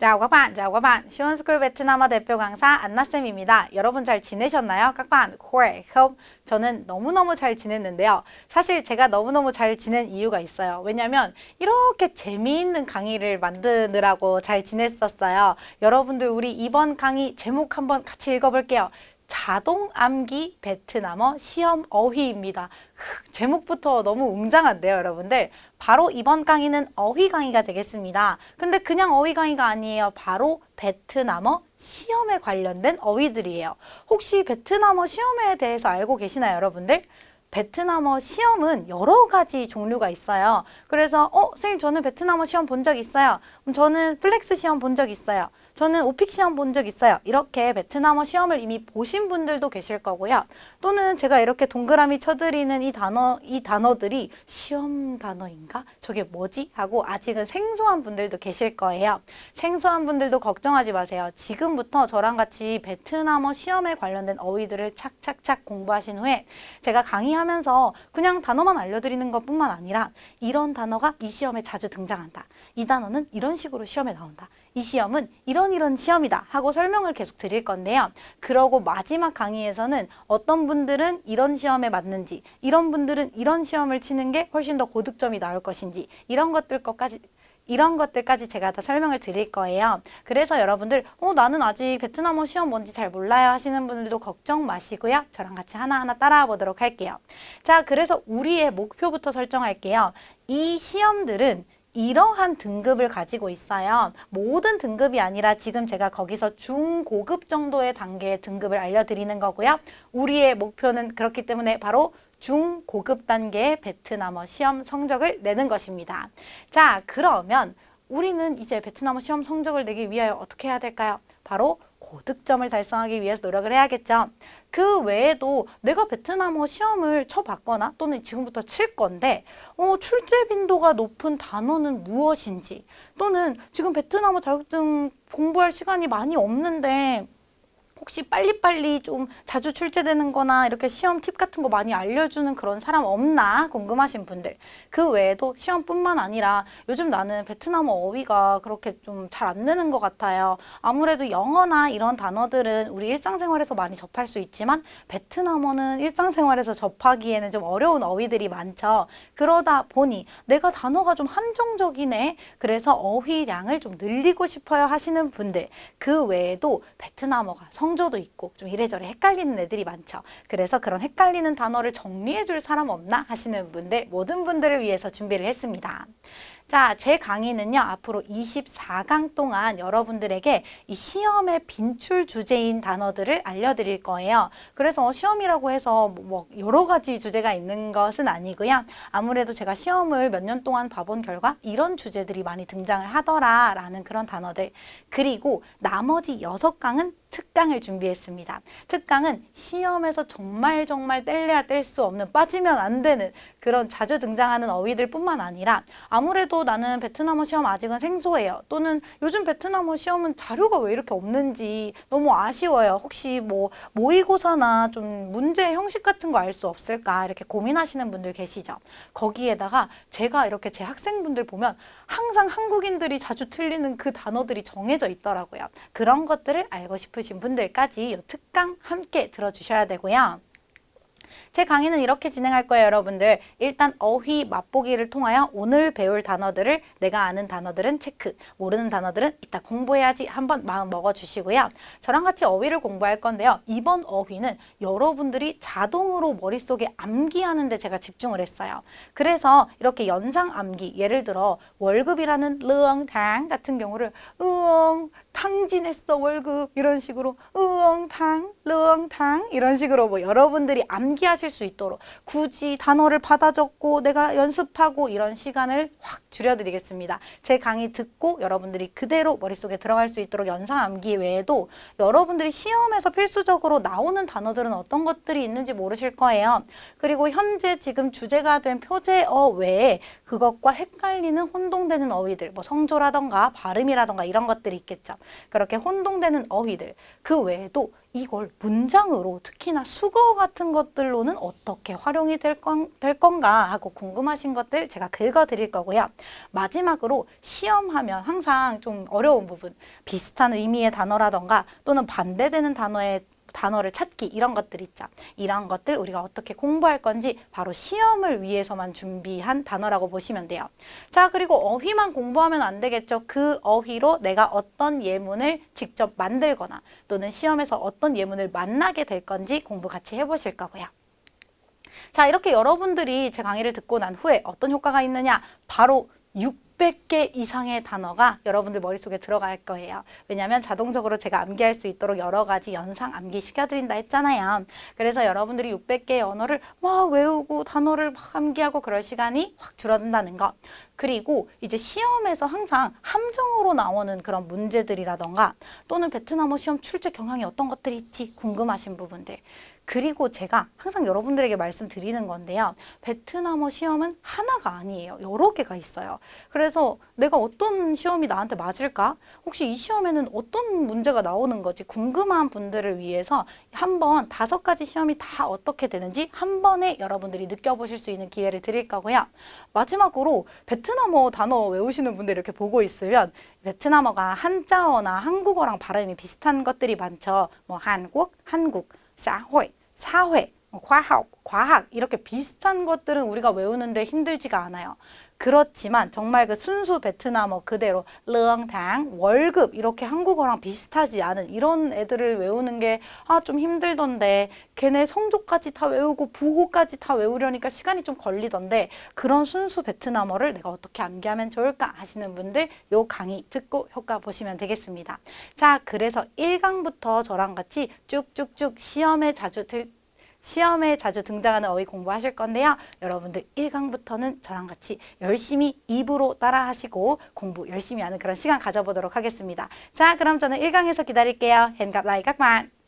bạn, chào các bạn. 시원스쿨 베트남어 대표 강사 안나쌤입니다. 여러분 잘 지내셨나요? bạn khỏe không? 저는 너무너무 잘 지냈는데요. 사실 제가 너무너무 잘 지낸 이유가 있어요. 왜냐면 이렇게 재미있는 강의를 만드느라고 잘 지냈었어요. 여러분들 우리 이번 강의 제목 한번 같이 읽어볼게요. 자동 암기 베트남어 시험 어휘입니다. 크, 제목부터 너무 웅장한데요, 여러분들. 바로 이번 강의는 어휘 강의가 되겠습니다. 근데 그냥 어휘 강의가 아니에요. 바로 베트남어 시험에 관련된 어휘들이에요. 혹시 베트남어 시험에 대해서 알고 계시나요, 여러분들? 베트남어 시험은 여러 가지 종류가 있어요. 그래서 어, 선생님 저는 베트남어 시험 본 적 있어요. 음, 저는 플렉스 시험 본 적 있어요. 저는 오픽 시험 본 적 있어요. 이렇게 베트남어 시험을 이미 보신 분들도 계실 거고요. 또는 제가 이렇게 동그라미 쳐드리는 이 단어, 이 단어들이 시험 단어인가? 저게 뭐지? 하고 아직은 생소한 분들도 계실 거예요. 생소한 분들도 걱정하지 마세요. 지금부터 저랑 같이 베트남어 시험에 관련된 어휘들을 착착착 공부하신 후에 제가 강의하면서 그냥 단어만 알려드리는 것 뿐만 아니라 이런 단어가 이 시험에 자주 등장한다. 이 단어는 이런 식으로 시험에 나온다. 이 시험은 이런 이런 시험이다 하고 설명을 계속 드릴 건데요. 그러고 마지막 강의에서는 어떤 분들은 이런 시험에 맞는지, 이런 분들은 이런 시험을 치는 게 훨씬 더 고득점이 나올 것인지 이런 것들 것까지 이런 것들까지 제가 다 설명을 드릴 거예요. 그래서 여러분들, 어, 나는 아직 베트남어 시험 뭔지 잘 몰라요 하시는 분들도 걱정 마시고요. 저랑 같이 하나하나 따라와 보도록 할게요. 자, 그래서 우리의 목표부터 설정할게요. 이 시험들은 이러한 등급을 가지고 있어요. 모든 등급이 아니라 지금 제가 거기서 중고급 정도의 단계의 등급을 알려드리는 거고요. 우리의 목표는 그렇기 때문에 바로 중고급 단계의 베트남어 시험 성적을 내는 것입니다. 자, 그러면 우리는 이제 베트남어 시험 성적을 내기 위하여 어떻게 해야 될까요? 바로 고득점을 달성하기 위해서 노력을 해야겠죠. 그 외에도 내가 베트남어 시험을 쳐봤거나 또는 지금부터 칠 건데 어, 출제 빈도가 높은 단어는 무엇인지 또는 지금 베트남어 자격증 공부할 시간이 많이 없는데 혹시 빨리빨리 좀 자주 출제되는 거나 이렇게 시험 팁 같은 거 많이 알려주는 그런 사람 없나 궁금하신 분들. 그 외에도 시험뿐만 아니라 요즘 나는 베트남어 어휘가 그렇게 좀 잘 안 되는 것 같아요. 아무래도 영어나 이런 단어들은 우리 일상생활에서 많이 접할 수 있지만 베트남어는 일상생활에서 접하기에는 좀 어려운 어휘들이 많죠. 그러다 보니 내가 단어가 좀 한정적이네. 그래서 어휘량을 좀 늘리고 싶어요 하시는 분들. 그 외에도 베트남어가 성 성조도 있고 좀 이래저래 헷갈리는 애들이 많죠. 그래서 그런 헷갈리는 단어를 정리해 줄 사람 없나 하시는 분들 모든 분들을 위해서 준비를 했습니다. 자, 제 강의는요, 앞으로 24강 동안 여러분들에게 이 시험의 빈출 주제인 단어들을 알려드릴 거예요. 그래서 시험이라고 해서 뭐 여러 가지 주제가 있는 것은 아니고요. 아무래도 제가 시험을 몇 년 동안 봐본 결과 이런 주제들이 많이 등장을 하더라라는 그런 단어들. 그리고 나머지 6강은 특강을 준비했습니다. 특강은 시험에서 정말 정말 뗄래야 뗄 수 없는 빠지면 안 되는 그런 자주 등장하는 어휘들 뿐만 아니라 아무래도 나는 베트남어 시험 아직은 생소해요. 또는 요즘 베트남어 시험은 자료가 왜 이렇게 없는지 너무 아쉬워요. 혹시 뭐 모의고사나 좀 문제 형식 같은 거 알 수 없을까 이렇게 고민하시는 분들 계시죠. 거기에다가 제가 이렇게 제 학생분들 보면 항상 한국인들이 자주 틀리는 그 단어들이 정해져 있더라고요. 그런 것들을 알고 싶으신 분들까지 이 특강 함께 들어주셔야 되고요. 제 강의는 이렇게 진행할 거예요, 여러분들. 일단 어휘 맛보기를 통하여 오늘 배울 단어들을 내가 아는 단어들은 체크, 모르는 단어들은 이따 공부해야지 한번 마음 먹어주시고요. 저랑 같이 어휘를 공부할 건데요. 이번 어휘는 여러분들이 자동으로 머릿속에 암기하는데 제가 집중을 했어요. 그래서 이렇게 연상 암기, 예를 들어 월급이라는 르엉당 같은 경우를 으엉 탕진했어 월급 이런 식으로 으엉탕 르엉탕 이런 식으로 뭐 여러분들이 암기하실 수 있도록 굳이 단어를 받아 적고 내가 연습하고 이런 시간을 확 줄여드리겠습니다. 제 강의 듣고 여러분들이 그대로 머릿속에 들어갈 수 있도록 연상 암기 외에도 여러분들이 시험에서 필수적으로 나오는 단어들은 어떤 것들이 있는지 모르실 거예요. 그리고 현재 지금 주제가 된 표제어 외에 그것과 헷갈리는 혼동되는 어휘들 뭐 성조라던가 발음이라던가 이런 것들이 있겠죠. 그렇게 혼동되는 어휘들 그 외에도 이걸 문장으로 특히나 수거 같은 것들로는 어떻게 활용이 될, 건, 될 건가 하고 궁금하신 것들 제가 긁어 드릴 거고요. 마지막으로 시험하면 항상 좀 어려운 부분, 비슷한 의미의 단어라던가 또는 반대되는 단어의 단어를 찾기 이런 것들 있죠. 이런 것들 우리가 어떻게 공부할 건지 바로 시험을 위해서만 준비한 단어라고 보시면 돼요. 자, 그리고 어휘만 공부하면 안 되겠죠. 그 어휘로 내가 어떤 예문을 직접 만들거나 또는 시험에서 어떤 예문을 만나게 될 건지 공부 같이 해보실 거고요. 자, 이렇게 여러분들이 제 강의를 듣고 난 후에 어떤 효과가 있느냐? 바로 600개 이상의 단어가 여러분들 머릿속에 들어갈 거예요. 왜냐하면 자동적으로 제가 암기할 수 있도록 여러 가지 연상 암기 시켜드린다 했잖아요. 그래서 여러분들이 600개의 언어를 막 외우고 단어를 막 암기하고 그럴 시간이 확 줄어든다는 거. 그리고 이제 시험에서 항상 함정으로 나오는 그런 문제들이라던가 또는 베트남어 시험 출제 경향이 어떤 것들이 있지 궁금하신 부분들. 그리고 제가 항상 여러분들에게 말씀드리는 건데요. 베트남어 시험은 하나가 아니에요. 여러 개가 있어요. 그래서 내가 어떤 시험이 나한테 맞을까? 혹시 이 시험에는 어떤 문제가 나오는 거지? 궁금한 분들을 위해서 한번 다섯 가지 시험이 다 어떻게 되는지 한 번에 여러분들이 느껴보실 수 있는 기회를 드릴 거고요. 마지막으로 베트남어 단어 외우시는 분들 이렇게 보고 있으면 베트남어가 한자어나 한국어랑 발음이 비슷한 것들이 많죠. 뭐 한국, 한국, 사회, 사회, 뭐 과학, 과학 이렇게 비슷한 것들은 우리가 외우는데 힘들지가 않아요. 그렇지만 정말 그 순수 베트남어 그대로 르앙당 월급 이렇게 한국어랑 비슷하지 않은 이런 애들을 외우는 게 아 좀 힘들던데 걔네 성조까지 다 외우고 부호까지 다 외우려니까 시간이 좀 걸리던데 그런 순수 베트남어를 내가 어떻게 암기하면 좋을까 하시는 분들 요 강의 듣고 효과 보시면 되겠습니다. 자 그래서 1강부터 저랑 같이 쭉쭉쭉 시험에 자주 들 시험에 자주 등장하는 어휘 공부하실 건데요. 여러분들 1강부터는 저랑 같이 열심히 입으로 따라 하시고 공부 열심히 하는 그런 시간 가져보도록 하겠습니다. 자, 그럼 저는 1강에서 기다릴게요. 헨갑 라이 các bạn.